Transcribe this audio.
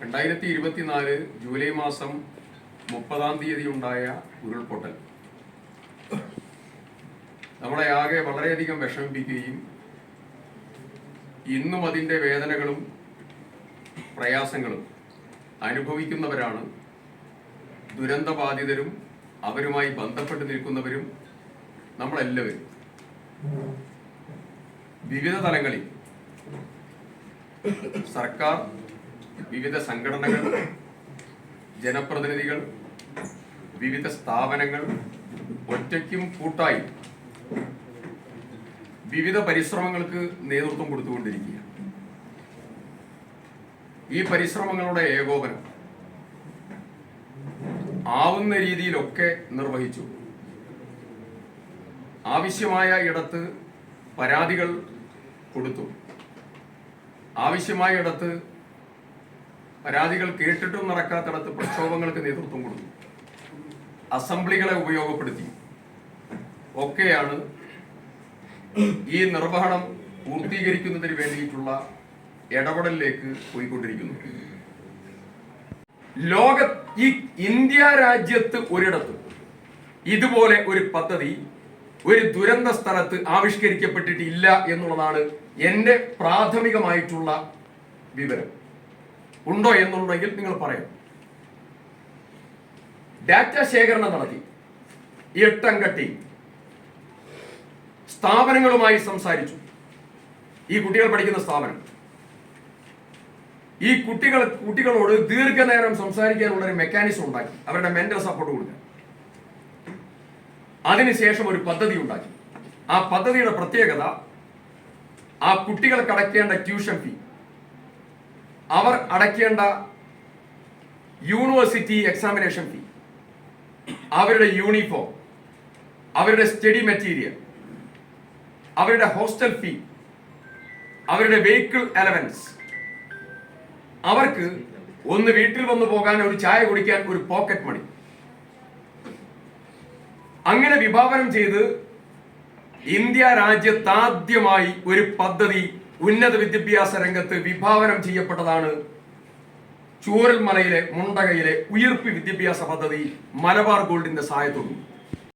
രണ്ടായിരത്തി ഇരുപത്തിനാല് ജൂലൈ മാസം മുപ്പതാം തീയതി ഉണ്ടായ ഉരുൾപൊട്ടൽ. നമ്മളെ ആകെ വളരെയധികം വിഷമിപ്പിക്കുകയും ഇന്നും അതിന്റെ വേദനകളും പ്രയാസങ്ങളും അനുഭവിക്കുന്നവരാണ്. ദുരന്തബാധിതരും അവരുമായി ബന്ധപ്പെട്ട് നിൽക്കുന്നവരും നമ്മളെല്ലാവരും. വിവിധ തലങ്ങളിൽ സർക്കാർ വിവിധ സംഘടനകൾ ജനപ്രതിനിധികൾ വിവിധ സ്ഥാപനങ്ങൾ ഒറ്റയ്ക്കും കൂട്ടായി വിവിധ പരിശ്രമങ്ങൾക്ക് നേതൃത്വം കൊടുത്തുകൊണ്ടിരിക്കുക ഈ പരിശ്രമങ്ങളുടെ ഏകോപനം ആവുന്ന രീതിയിലൊക്കെ നിർവഹിച്ചു. ആവശ്യമായ ഇടത്ത് പരാതികൾ കൊടുത്തു. ആവശ്യമായ ഇടത്ത് പരാതികൾ കേട്ടിട്ടും നടക്കാത്തിടത്ത് പ്രക്ഷോഭങ്ങൾക്ക് നേതൃത്വം കൊടുത്തു. അസംബ്ലികളെ ഉപയോഗപ്പെടുത്തി. ഒക്കെയാണ് ഈ നിർവഹണം പൂർത്തീകരിക്കുന്നതിന് വേണ്ടിയിട്ടുള്ള ഇടപെടലിലേക്ക് പോയിക്കൊണ്ടിരിക്കുന്നു ലോക ഈ ഇന്ത്യ രാജ്യത്ത് ഒരിടത്ത് ഇതുപോലെ ഒരു പദ്ധതി ഒരു ദുരന്ത സ്ഥലത്ത് ആവിഷ്കരിക്കപ്പെട്ടിട്ടില്ല എന്നുള്ളതാണ് എന്റെ പ്രാഥമികമായിട്ടുള്ള വിവരം. ഉണ്ടോ എന്നുണ്ടെങ്കിൽ നിങ്ങൾ പറയാം. ഡാറ്റ ശേഖരണം നടത്തി. എട്ടംഗ ടീം. സ്ഥാപനങ്ങളുമായി സംസാരിച്ചു. ഈ കുട്ടികൾ പഠിക്കുന്ന സ്ഥാപനം. ഈ കുട്ടികൾ കുട്ടികളോട് ദീർഘനേരം സംസാരിക്കാനുള്ള ഒരു മെക്കാനിസം ഉണ്ടാക്കി. അവരുടെ മെന്റൽ സപ്പോർട്ട് കൊടുക്കാൻ. അതിനുശേഷം ഒരു പദ്ധതി ഉണ്ടാക്കി. ആ പദ്ധതിയുടെ പ്രത്യേകത ആ കുട്ടികൾ അടയ്ക്കേണ്ട ട്യൂഷൻ ഫീ. അവർ അടയ്ക്കേണ്ട യൂണിവേഴ്സിറ്റി എക്സാമിനേഷൻ ഫീ. അവരുടെ യൂണിഫോം അവരുടെ സ്റ്റഡി മെറ്റീരിയൽ അവരുടെ ഹോസ്റ്റൽ ഫീ അവരുടെ വെഹിക്കിൾ അലവൻസ്. അവർക്ക് ഒന്ന് വീട്ടിൽ വന്നു പോകാൻ ഒരു ചായ കുടിക്കാൻ ഒരു പോക്കറ്റ് മണി. അങ്ങനെ വിഭാവനം ചെയ്ത് ഇന്ത്യ രാജ്യത്താദ്യമായി ഒരു പദ്ധതി ഉന്നത വിദ്യാഭ്യാസ രംഗത്ത് വിഭാവനം ചെയ്യപ്പെട്ടതാണ് ചൂരൽമലയിലെ മുണ്ടകയിലെ ഉയർപ്പ് വിദ്യാഭ്യാസ പദ്ധതി മലബാർ ഗോൾഡിന്റെ സഹായത്തോടും